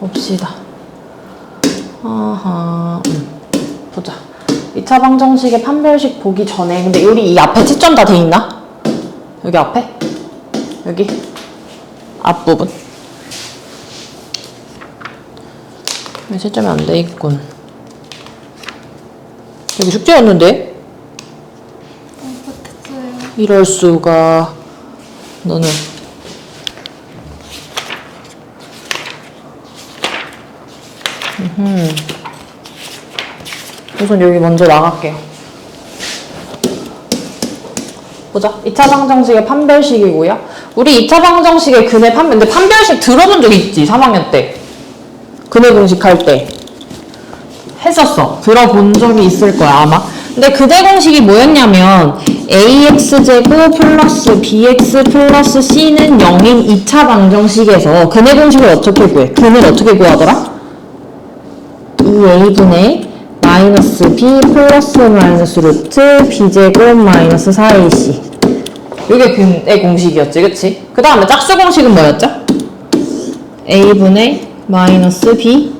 봅시다. 아하, 음. 보자. 2차 방정식의 판별식 보기 전에, 근데 우리 이 앞에 채점 다 돼 있나? 여기 앞에? 여기? 앞부분. 왜 채점이 안 돼 있군. 여기 숙제였는데? 못했어요. 이럴 수가. 너는. 음흠. 우선 여기 먼저 나갈게요. 보자. 2차 방정식의 판별식이고요. 우리 2차 방정식의 근해 판별, 근데 판별식 들어본 적 있지? 3학년 때. 근해 공식 할 때. 했었어. 들어본 적이 있을 거야, 아마. 근데 그대 공식이 뭐였냐면, ax제곱 플러스 bx 플러스 c는 0인 2차 방정식에서 근해 공식을 어떻게 구해? 근을 어떻게 구하더라? 2a분의 마이너스 b 플러스 마이너스 루트 b제곱 마이너스 4ac. 이게 근의 공식이었지, 그치? 그 다음에 짝수 공식은 뭐였죠? a분의 마이너스 b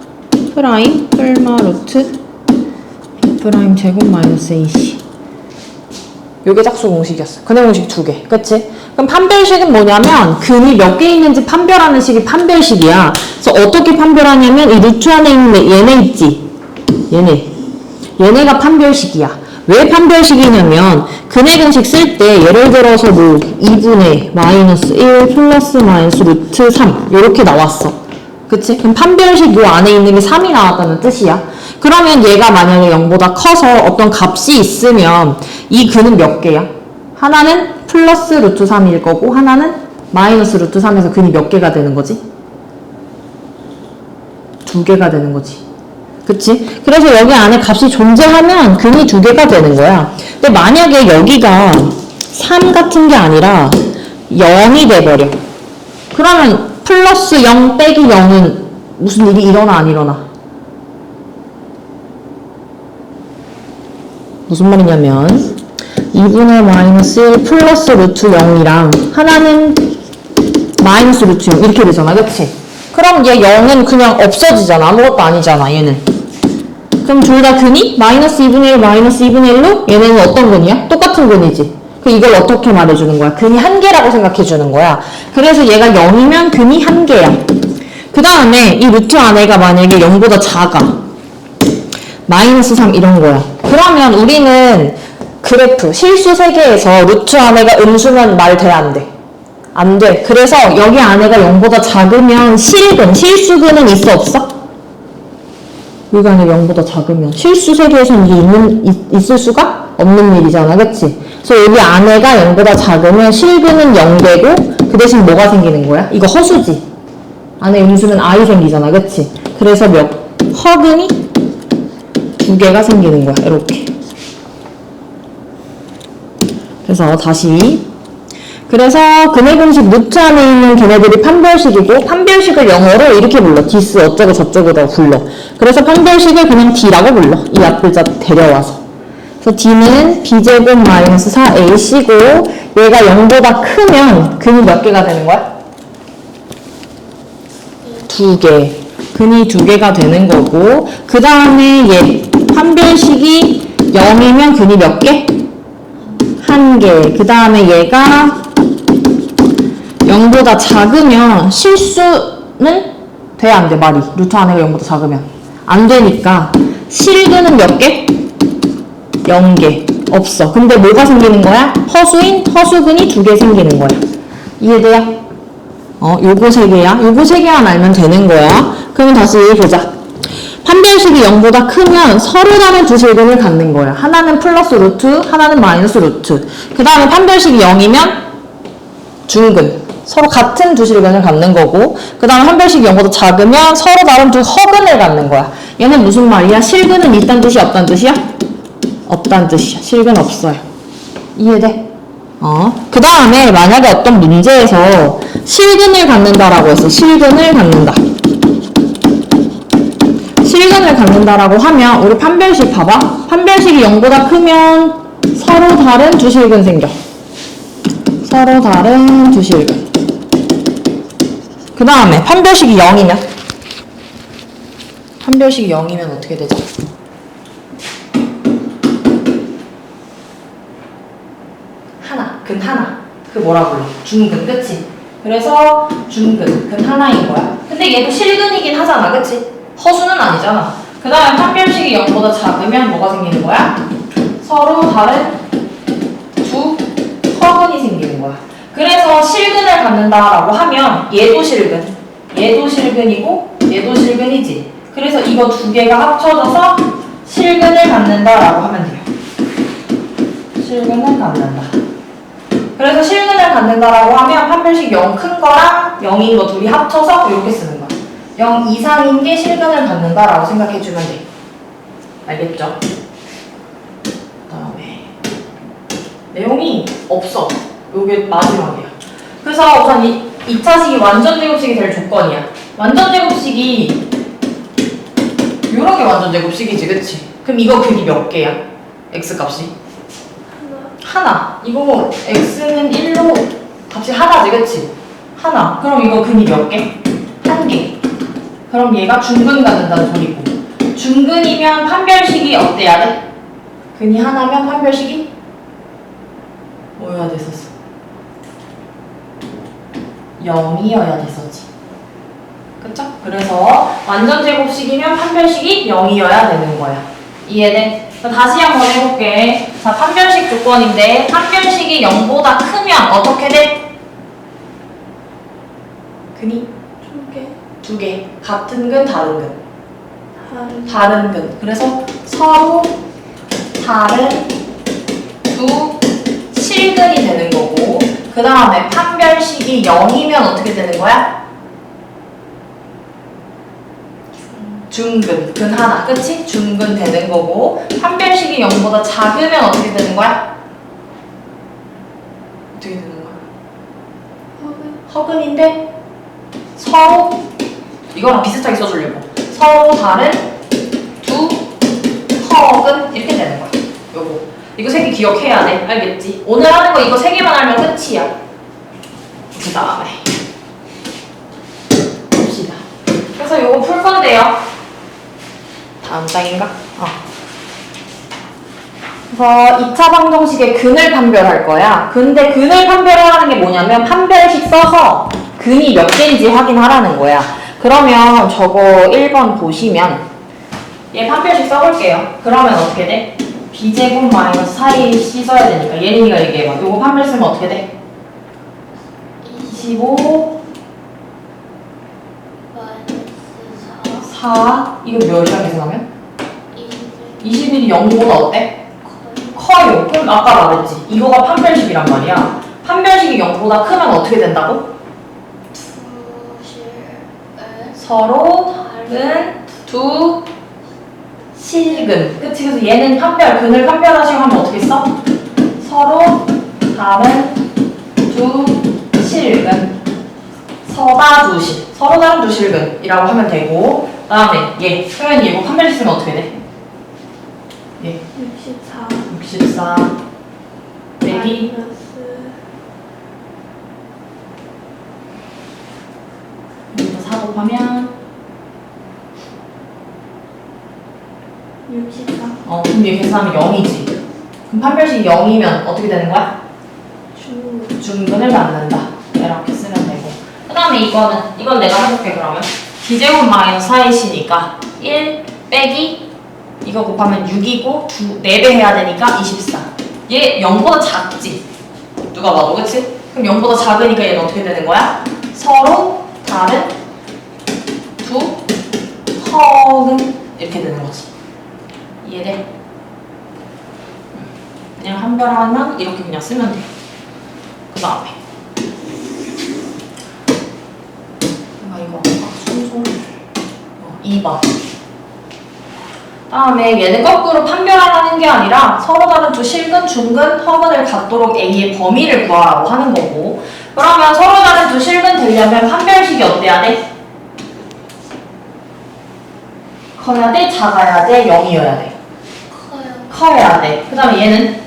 프라임 플마 루트 b 프라임 제곱 마이너스 ac 요게 짝수 공식이었어 근해 공식 두 개. 그치? 그럼 판별식은 뭐냐면 근이 몇 개 있는지 판별하는 식이 판별식이야. 그래서 어떻게 판별하냐면 이 루트 안에 있는 얘네 있지? 얘네. 얘네가 판별식이야. 왜 판별식이냐면 근해 공식 쓸 때 예를 들어서 뭐 2분의 마이너스 1 플러스 마이너스 루트 3 이렇게 나왔어. 그치? 그럼 판별식 요 안에 있는 게 3이 나왔다는 뜻이야. 그러면 얘가 만약에 0보다 커서 어떤 값이 있으면 이 근은 몇 개야? 하나는 플러스 루트 3일 거고 하나는 마이너스 루트 3에서 근이 몇 개가 되는 거지? 두 개가 되는 거지. 그치? 그래서 여기 안에 값이 존재하면 근이 두 개가 되는 거야. 근데 만약에 여기가 3 같은 게 아니라 0이 돼버려. 그러면 플러스 0 빼기 0은 무슨 일이 일어나 안 일어나? 무슨 말이냐면 2분의 마이너스 1 플러스 루트 0이랑 하나는 마이너스 루트 0 이렇게 되잖아 그치? 그럼 얘 0은 그냥 없어지잖아. 아무것도 아니잖아 얘는. 그럼 둘 다 근이 마이너스 2분의 1 마이너스 2분의 1로 얘네는 어떤 근이야? 똑같은 근이지. 그 이걸 어떻게 말해주는 거야? 근이 한 개라고 생각해주는 거야. 그래서 얘가 0이면 근이 한 개야. 그 다음에 이 루트 안에가 만약에 0보다 작아 마이너스 3 이런 거야. 그러면 우리는 그래프 실수 세개에서 루트 안에가 음수면 말 돼? 안 돼? 안 돼. 그래서 여기 안에가 0보다 작으면 실근, 실수근은 있어 없어? 여기 안에 0보다 작으면 실수 세개에서는 이게 있는, 있, 있을 수가 없는 일이잖아. 그치? 그래서 여기 안에가 0보다 작으면 실근은 0되고 그 대신 뭐가 생기는 거야? 이거 허수지. 안에 음수는 i 생기잖아. 그치? 그래서 몇, 허근이 두 개가 생기는 거야. 이렇게. 그래서 다시 그래서 근해 공식 루트 안에 있는 걔네들이 판별식이고 판별식을 영어로 이렇게 불러. 디스 어쩌고 저쩌고라고 불러. 그래서 판별식을 그냥 D라고 불러. 이 앞글자 데려와서. 그래서 D는 B제곱 마이너스 4AC고 얘가 0보다 크면 근이 몇 개가 되는 거야? 두 개. 근이 두 개가 되는 거고 그 다음에 얘 판별식이 0이면 근이 몇 개? 한 개. 그 다음에 얘가 0보다 작으면 실수는 돼? 안 돼? 말이. 루트 안에가 0보다 작으면. 안 되니까 실근은 몇 개? 0개. 없어. 근데 뭐가 생기는 거야? 허수인 허수근이 두 개 생기는 거야. 이해돼요? 어, 요거 세 개야. 요거 세 개만 알면 되는 거야. 그러면 다시 보자. 판별식이 0보다 크면 서로 다른 두 실근을 갖는 거야. 하나는 플러스 루트, 하나는 마이너스 루트. 그 다음에 판별식이 0이면 중근. 서로 같은 두 실근을 갖는 거고, 그 다음에 판별식이 0보다 작으면 서로 다른 두 허근을 갖는 거야. 얘는 무슨 말이야? 실근은 있다는 뜻이 없다는 뜻이야? 없다는 뜻이야. 실근 없어요. 이해돼? 어. 그 다음에 만약에 어떤 문제에서 실근을 갖는다라고 했어. 실근을 갖는다. 실근을 갖는다라고 하면 우리 판별식 봐봐. 판별식이 0보다 크면 서로 다른 두 실근 생겨. 서로 다른 두 실근. 그 다음에 판별식이 0이면 판별식이 0이면 어떻게 되죠? 하나, 근 하나. 그 뭐라 불러? 중근, 그치? 그래서 중근, 근 하나인 거야. 근데 얘도 실근이긴 하잖아, 그치? 허수는 아니잖아. 그 다음에 판별식이 0보다 작으면 뭐가 생기는 거야? 서로 다른 두 허근이 생기는 거야. 그래서 실근을 갖는다라고 하면 얘도 실근, 얘도 실근이고 얘도 실근이지. 그래서 이거 두 개가 합쳐져서 실근을 갖는다라고 하면 돼요. 실근을 갖는다. 그래서 실근을 갖는다라고 하면 판별식 0 큰 거랑 0인 거 둘이 합쳐서 이렇게 쓰는 거야. 0 이상인 게 실근을 갖는다라고 생각해 주면 돼. 알겠죠? 그 다음에 내용이 없어. 요게 마지막이야. 그래서 우선 이 2차식이 완전 제곱식이 될 조건이야. 완전 제곱식이 요런 게 완전 제곱식이지, 그치? 그럼 이거 극이 몇 개야? x 값이? 하나. 이거 x는 1로 값이 하나지, 그치? 하나. 그럼 이거 근이 몇 개? 한 개. 그럼 얘가 중근 갖는다는 소리고. 중근이면 판별식이 어때야 돼? 근이 하나면 판별식이 뭐여야 됐었어? 0이어야 됐었지. 그쵸? 그래서 완전 제곱식이면 판별식이 0이어야 되는 거야. 이해돼? 다시 한번 해볼게. 자, 판별식 조건인데 판별식이 0보다 크면 어떻게 돼? 근이 두개 두 개. 같은 근, 다른 근. 다른 다른 근. 그래서 서로 다른 두 실근이 되는 거고 그 다음에 판별식이 0이면 어떻게 되는 거야? 중근, 근 하나, 그치? 중근 되는 거고 판별식이 0보다 작으면 어떻게 되는 거야? 어떻게 되는 거야? 허근 허근인데 서로 이거랑 비슷하게 써주려고 서로 다른 두 허근 이렇게 되는 거야 요거 이거 세 개 기억해야 돼 알겠지? 오늘 하는 거 이거 세 개만 알면 끝이야 그 다음에 봅시다 그래서 요거 풀 건데요 다음 장인가? 어. 그래서 2차 방정식의 근을 판별할 거야. 근데 근을 판별하는 게 뭐냐면 판별식 써서 근이 몇 개인지 확인하라는 거야. 그러면 저거 1번 보시면 얘 판별식 써볼게요. 그러면 어떻게 돼? b제곱 마이너스 4ac 써야 되니까 예린이가 얘기해봐. 요거 판별 쓰면 어떻게 돼? 25, 마이너스 4 이거 몇이야 계산하면? 4 21이 0보다 어때? 커요. 그럼 아까 말했지. 이거가 판별식이란 말이야. 판별식이 0보다 크면 어떻게 된다고? 두실을 서로 다른 두 실근. 그치? 그래서 얘는 판별, 근을 판별하시고 하면 어떻게 써? 서로 다른 두 실근. 서다 두 실. 서로 다른 두 실근이라고 하면 되고. 그 다음에 얘. 표현이 이거 판별식 쓰면 어떻게 돼? 얘. 64 64 빼기 마이너스 여기서 4 곱하면 64 어 그럼 얘 계산하면 0이지. 그럼 판별식 0이면 어떻게 되는 거야? 중 중근을 갖는다. 이렇게 쓰면 되고. 그 다음에 이거는 이건 내가 해볼게 그러면. b제곱 마이너스 4이시니까 1 빼기 이거 곱하면 6이고 4배 해야 되니까 24 얘 0보다 작지? 누가 봐도 그치? 그럼 0보다 작으니까 얘는 어떻게 되는 거야? 서로 다른 두 허근 이렇게 되는 거지 이해돼? 그냥 한 별하면 이렇게 그냥 쓰면 돼. 그 다음에 아 이거 아까 순서를 어, 2번 다음에 얘는 거꾸로 판별하라는 게 아니라 서로 다른 두 실근, 중근, 허근을 갖도록 A의 범위를 구하라고 하는 거고 그러면 서로 다른 두 실근 되려면 판별식이 어때야 돼? 커야 돼? 작아야 돼? 0이어야 돼? 커요 커야 돼. 그 다음에 얘는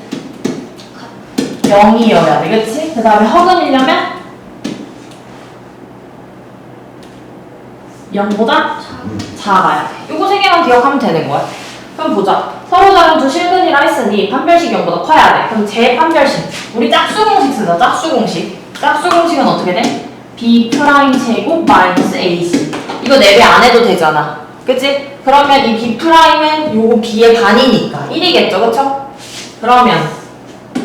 0이어야 돼. 그치? 그 다음에 허근이려면 0보다 자. 작아야 돼. 요거 세 개만 기억하면 되는 거야. 그럼 보자. 서로 다른 두 실근이라 했으니 판별식 0보다 커야 돼. 그럼 제 판별식. 우리 짝수 공식 쓰자. 짝수 공식. 짝수 공식은 어떻게 돼? b 프라임 제곱 마이너스 ac. 이거 4배 안 해도 되잖아. 그치? 그러면 이 b 프라임은 요거 b의 반이니까 1이겠죠. 그쵸? 그러면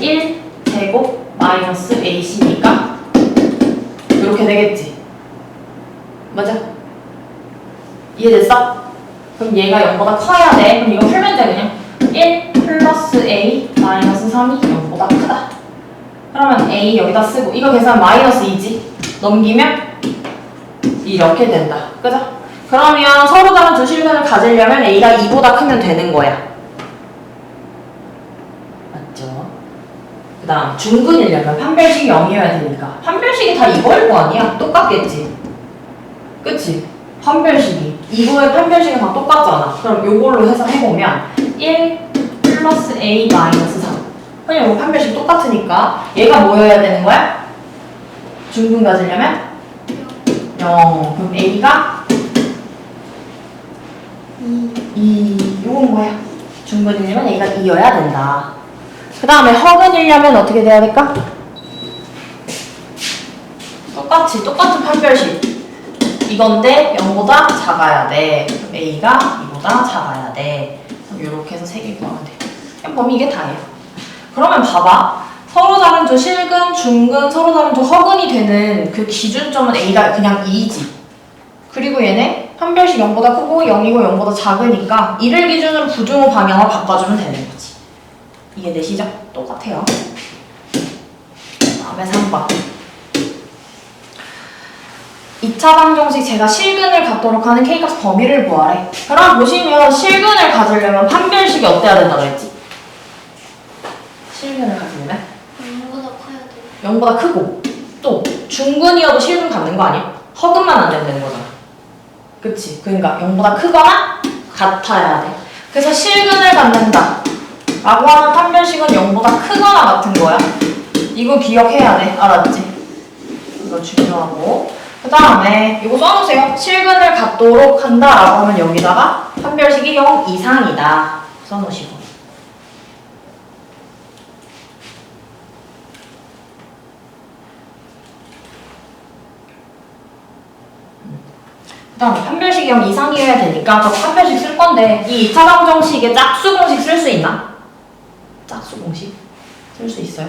1 제곱 마이너스 ac니까 이렇게 되겠지. 맞아? 이해됐어? 그럼 얘가 0보다 커야 돼. 그럼 이거 풀면 돼 그냥. 1 플러스 a 마이너스 3이 0보다 크다. 그러면 a 여기다 쓰고 이거 계산 마이너스 2지. 넘기면 이렇게 된다. 그죠? 그러면 서로 다른 두 실근을 가지려면 a가 2보다 크면 되는 거야. 맞죠? 그 다음 중근이려면 판별식이 0이어야 되니까 판별식이 다 이거일 거 아니야? 똑같겠지? 그치? 판별식이 이거의 판별식이 다 똑같잖아 그럼 요걸로 해서 해보면 1 플러스 a 마이너스 3 그냥 이거 판별식 똑같으니까 얘가 뭐여야 되는 거야? 중근 가지려면 0 그럼 a가 2 요건 뭐야? 중근이려면 a가 2여야 된다. 그 다음에 허근이려면 어떻게 돼야 될까? 똑같이 똑같은 판별식. 이건데 0보다 작아야 돼. 그럼 A가 2보다 작아야 돼. 이렇게 해서 세 개 구하면 돼. 그냥 범위 이게 다예요. 그러면 봐봐. 서로 다른 두 실근, 중근, 서로 다른 두 허근이 되는 그 기준점은 A가 그냥 2지. 그리고 얘네 판별식 0보다 크고 0이고 0보다 작으니까 이를 기준으로 부등호 방향을 바꿔주면 되는 거지 이해되시죠? 똑같아요. 다음에 3번. 2차 방정식 제가 실근을 갖도록 하는 K값 범위를 구하래. 그럼 보시면 실근을 가지려면 판별식이 어때야 된다고 했지? 실근을 가지려면 0보다 커야 돼. 0보다 크고 또 중근이어도 실근 갖는 거 아니야? 허근만 안 된다는 거잖아. 그치? 그러니까 0보다 크거나 같아야 돼. 그래서 실근을 갖는다. 라고 하는 판별식은 0보다 크거나 같은 거야. 이거 기억해야 돼. 알았지? 이거 중요하고. 그 다음에 이거 써놓으세요. 실근을 갖도록 한다 라고 하면 여기다가 판별식이 0 이상이다. 써놓으시고. 그 다음에 판별식이 0 이상이어야 되니까 저 판별식 쓸 건데 이 2차 방정식에 짝수 공식 쓸 수 있나? 짝수 공식? 쓸 수 있어요?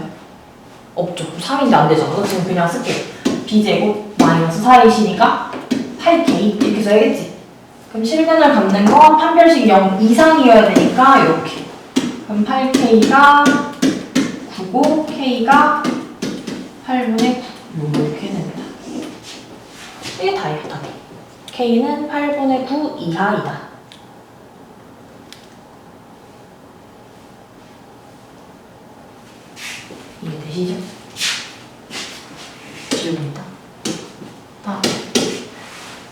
없죠. 3인데 안 되죠. 그거 지금 그냥 쓸게요. b제곱 마이너스 4이시니까 8k 이렇게 써야겠지. 그럼 실근을 갖는 건 판별식 0 이상이어야 되니까 이렇게. 그럼 8k가 9고 k가 8분의 9 이렇게 된다. 이게 다예요, 답이. K는 8분의 9 이하이다. 이해되시죠? 지웁니다. 다음.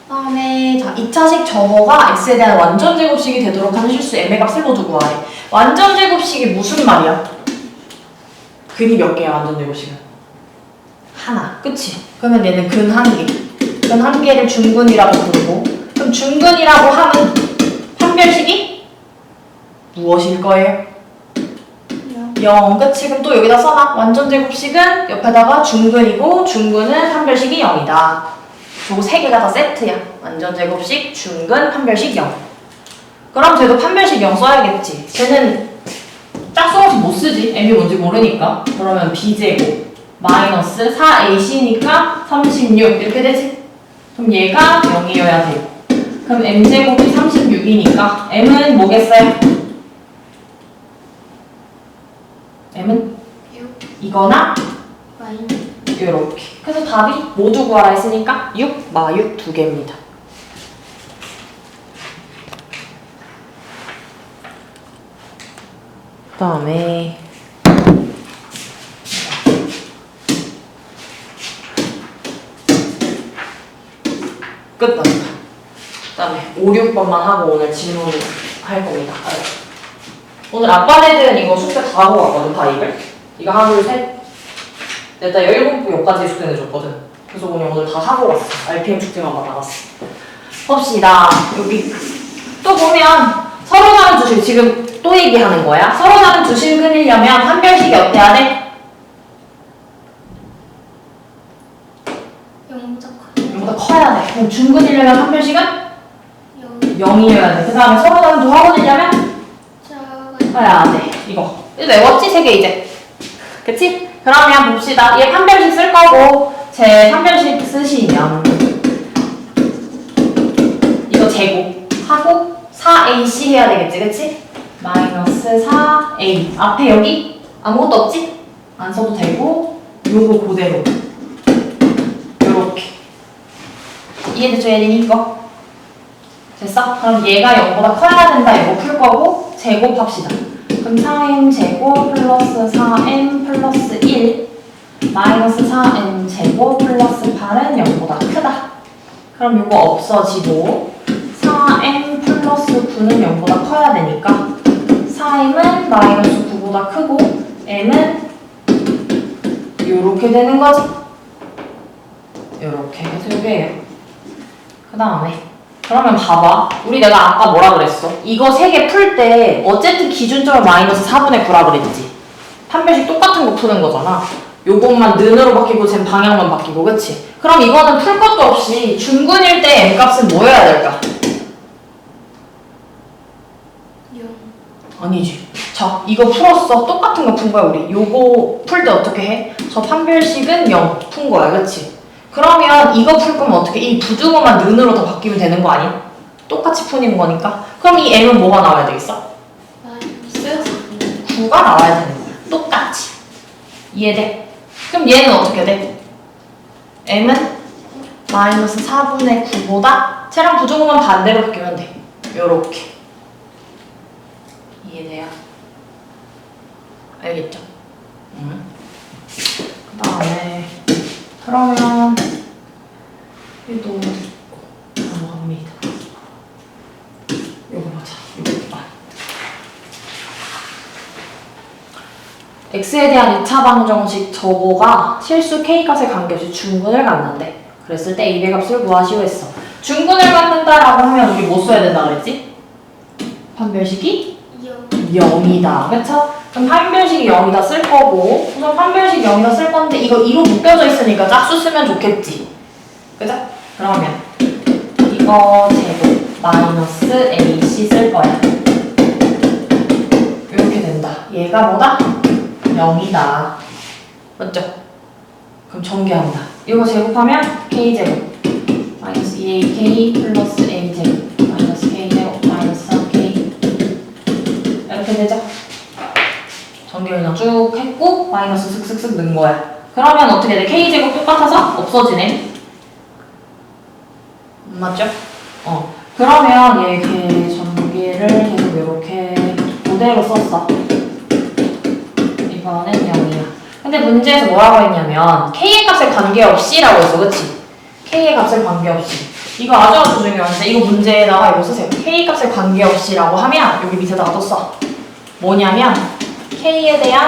다음에 자 2차식 저거가 x에 대한 완전 제곱식이 되도록 하는 실수 m의 값을 모두 구하래. 완전 제곱식이 무슨 말이야? 근이 몇 개야 완전 제곱식은? 하나. 그치? 그러면 얘는 근 한 개. 근한 개를 중근이라고 부르고 그럼 중근이라고 하는 판별식이 무엇일 거예요? 0 그치? 그럼 또 여기다 써놔. 완전 제곱식은 옆에다가 중근이고 중근은 판별식이 0이다. 저거 세 개가 다 세트야. 완전 제곱식 중근 판별식 0 그럼 쟤도 판별식 0 써야겠지. 쟤는 짝수공식 못 쓰지. M이 뭔지 모르니까. 그러면 b제곱 마이너스 4ac니까 36 이렇게 되지 그럼 얘가 0이어야 되고 그럼 m제곱이 36이니까 m은 뭐겠어요? m은 6 이거나 이렇게. 그래서 답이 모두 구하라 했으니까 6, 마육 두 개입니다. 그 다음에 끝났다. 그다음에 5, 6번만 하고 오늘 질문을 할 겁니다. 오늘 아빠네들은 이거 숙제 다 하고 왔거든, 다 이걸. 이거 하나, 둘, 셋. 네, 내가 일곱 분 여기까지 숙제 내줬거든. 그래서 오늘 오늘 다 하고 왔어. RPM 숙제만 받아갔어. 봅시다. 여기 또 보면 서로 다른 주식 지금 또 얘기하는 거야. 서로 다른 주식 끊으려면 한별식이 어때 야 돼? 영적화. 0보다 커야 돼. 그럼 중근이려면 한별식은 0이어야 돼. 그 다음에 서로 다른 조합원 되려면 커야 돼. 이거. 이거 외웠지? 세 개 이제. 그치? 그러면 봅시다. 얘 판별식 쓸 거고, 제 판별식 쓰시면 이거 제곱하고 4AC 해야 되겠지, 그치? 마이너스 4A. 앞에 여기 아무것도 없지? 안 써도 되고, 요거 그대로. 요렇게. 이해됐죠, 예린이 이거? 됐어? 그럼 얘가 0보다 커야 된다 이거 풀 거고 제곱합시다 그럼 4m 제곱 플러스 4m 플러스 1 마이너스 4m 제곱 플러스 8은 0보다 크다 그럼 이거 없어지고 4m 플러스 9는 0보다 커야 되니까 4m은 마이너스 9보다 크고 m은 요렇게 되는 거지 요렇게 해서 요게예요 그 다음에 그러면 봐봐. 우리 내가 아까 뭐라 그랬어? 이거 세 개 풀 때 어쨌든 기준점을 마이너스 4분의 9라 그랬지? 판별식 똑같은 거 푸는 거잖아. 요것만 는으로 바뀌고 쟨 방향만 바뀌고 그치? 그럼 이거는 풀 것도 없이 중근일 때 m값은 뭐여야 될까? 영 아니지. 자, 이거 풀었어. 똑같은 거 푼 거야, 우리. 요거 풀 때 어떻게 해? 저 판별식은 0 푼 거야, 그치? 그러면 이거 풀 거면 어떻게, 이 부등호만 는으로 더 바뀌면 되는 거 아니야? 똑같이 푸는 거니까. 그럼 이 m은 뭐가 나와야 되겠어? 마이너스 9가 나와야 되는 거야. 똑같이. 이해돼? 그럼 얘는 어떻게 돼? m은 마이너스 4분의 9보다 쟤랑 부등호만 반대로 바뀌면 돼. 요렇게. 이해돼요? 알겠죠? 응. 그 다음에 그러면 얘도 넘어갑니다. 요거 보자. 요거 봐. x에 대한 2차 방정식 저거가 실수 k값에 관계없이 중근을 갖는데 그랬을 때 a 의 값을 구하시오 했어. 중근을 갖는다라고 하면 우리 뭐 써야 된다 그랬지? 판별식이 영 0이다. 그쵸? 그럼 판별식이 0이다 쓸 거고 우선 판별식 0이다 쓸 건데 이거 2로 묶여져 있으니까 짝수 쓰면 좋겠지. 그죠? 그러면 이거 제곱 마이너스 ac 쓸 거야. 이렇게 된다. 얘가 뭐다? 0이다. 맞죠? 그럼 전개한다. 이거 제곱하면 k제곱 마이너스 2ak 플러스 a제곱 전개를 그냥 쭉 했고 마이너스 슥슥슥 넣은 거야. 그러면 어떻게 돼? k제곱 똑같아서 없어지네. 음, 맞죠? 어. 그러면 얘걔 전개를 계속 이렇게 그대로 썼어. 이거는 0이야. 근데 문제에서 뭐라고 했냐면 k의 값에 관계없이라고 했어. 그치? k의 값에 관계없이. 이거 아주 아주 중요한데 이거 문제에다가 이거 쓰세요. k 값에 관계없이라고 하면 여기 밑에다가 또 써. 뭐냐면 k에 대한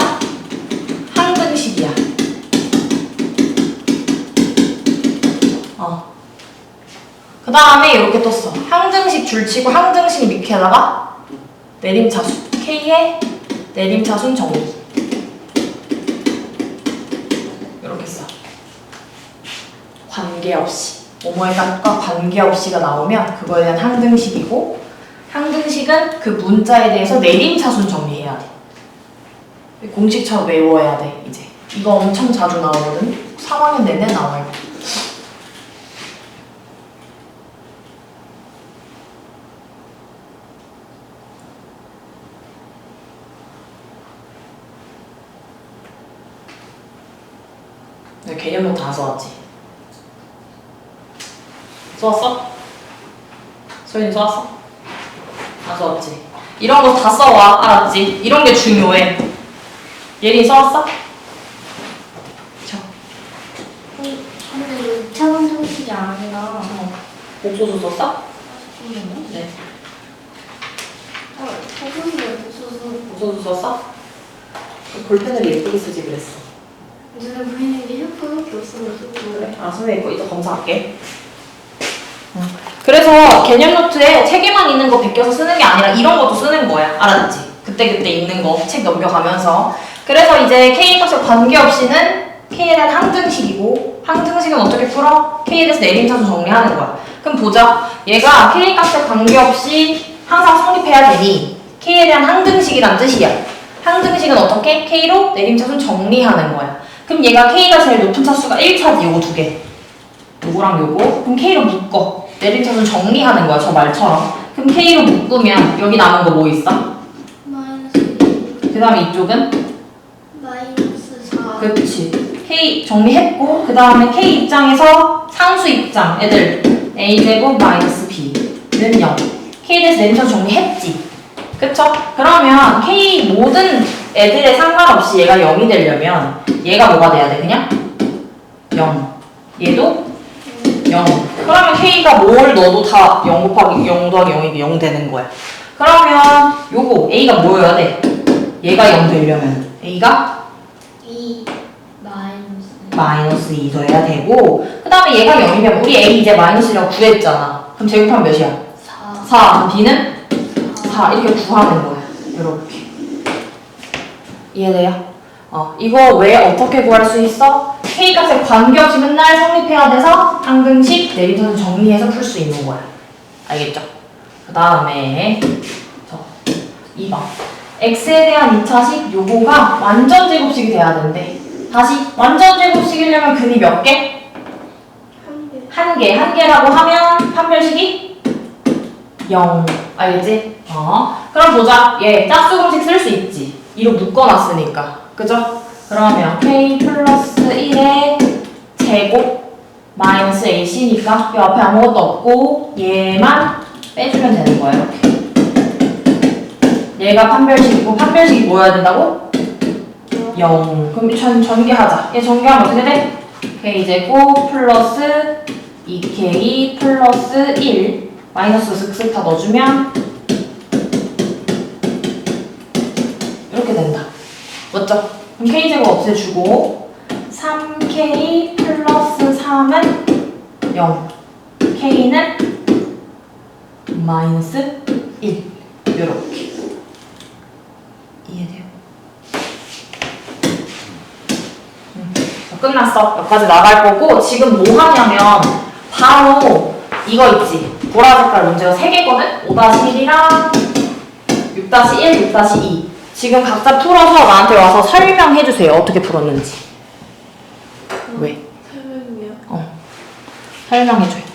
항등식이야. 어. 그 다음에 이렇게 또 써. 항등식 줄치고 항등식 밑에다가 내림차순. k의 내림차순 정리. 이렇게 써. 관계없이. 뭐뭐의 값과 관계없이가 나오면 그거에 대한 항등식이고 항등식은 그 문자에 대해서 내림차순 정리해야 돼. 공식처럼 외워야 돼, 이제. 이거 엄청 자주 나오거든. 3학년 내내 나와요. 내 개념도 다 써왔지. 써왔어? 소연이 써왔어? 다 써왔지. 이런 거 다 써와, 알았지? 이런 게 중요해. 예린이 써왔어? 저. 근데 이거 2차 방정식이 아니라 옥소수 썼어? 이거네? 네. 어, 소금이 없어서 옥소수 썼어? 볼펜을 예쁘게 쓰지 그랬어. 눈에 보이는 게 헬프밖에 없어가지고 그래. 아, 선생님 이거 이따 검사할게. 응. 그래서 개념 노트에 세 개만 있는 거 베껴서 쓰는 게 아니라 이런 것도 쓰는 거야. 알았지? 그때그때 있는 거 책 넘겨가면서. 그래서 이제 K 값에 관계없이는 K에 대한 항등식이고 항등식은 어떻게 풀어? K에 대해서 내림차수 정리하는 거야. 그럼 보자. 얘가 K 값에 관계없이 항상 성립해야 되니 K에 대한 항등식이란 뜻이야. 항등식은 어떻게? K로 내림차수 정리하는 거야. 그럼 얘가 K가 제일 높은 차수가 1차지, 요거 두 개. 요거랑 요거. 그럼 K로 묶어. 내림차수 정리하는 거야, 저 말처럼. 그럼 K로 묶으면 여기 남은 거 뭐 있어? 그 다음에 이쪽은? 마이너스 4 그치. K 정리했고, 그 다음에 K 입장에서 상수 입장, 애들. A제곱 마이너스 B는 0. K에 대해서 내림차수 정리했지. 그쵸? 그러면 K 모든 애들에 상관없이 얘가 0이 되려면 얘가 뭐가 돼야 돼, 그냥? 0. 얘도 0. 그러면 K가 뭘 넣어도 다 0 곱하기 0 더하기 0이면 0 되는 거야. 그러면 요거 A가 뭐여야 돼? 얘가 0 되려면 A가 2 마이너스 마이너스 2 더해야 되고 그 다음에 얘가 0이면 우리 A 이제 마이너스라고 구했잖아. 그럼 제곱하면 몇이야? 4 4. 그럼 B는 4. 이렇게 구하는 거야. 이렇게. 이해돼요? 어, 이거 왜 어떻게 구할 수 있어? K 값에 관계없이 맨날 성립해야 돼서 항등식 내림선을 정리해서 풀 수 있는 거야. 알겠죠? 그 다음에 저 2번 x에 대한 2차식 요거가 완전 제곱식이 돼야 된대. 다시 완전 제곱식이려면 근이 몇 개? 한 개 한 개. 한 개라고 하면 판별식이 0. 알겠지? 어. 그럼 보자. 얘 짝수 공식 쓸 수 있지. 이로 묶어놨으니까. 그죠? 그러면 k 플러스 1의 제곱 마이너스 ac니까 이 앞에 아무것도 없고 얘만 빼주면 되는 거야. 이렇게. 얘가 판별식이고 판별식이 뭐여야 된다고? 0. 그럼 전, 전개하자. 얘 전개하면 어떻게 돼? k 제곱 플러스 2k 플러스 1 마이너스 슥슥 다 넣어주면 이렇게 된다. 맞죠? 그럼 k 제곱 없애주고 3k 플러스 3은 0 k는 마이너스 1 이렇게 이해돼요? 음, 자, 끝났어. 여기까지 나갈 거고 지금 뭐 하냐면 바로 이거 있지. 보라 색깔 문제가 3개거든? 5-1이랑 6-1, 6-2 지금 각자 풀어서 나한테 와서 설명해 주세요. 어떻게 풀었는지. 왜? 설명이요 어. 설명해 줘요.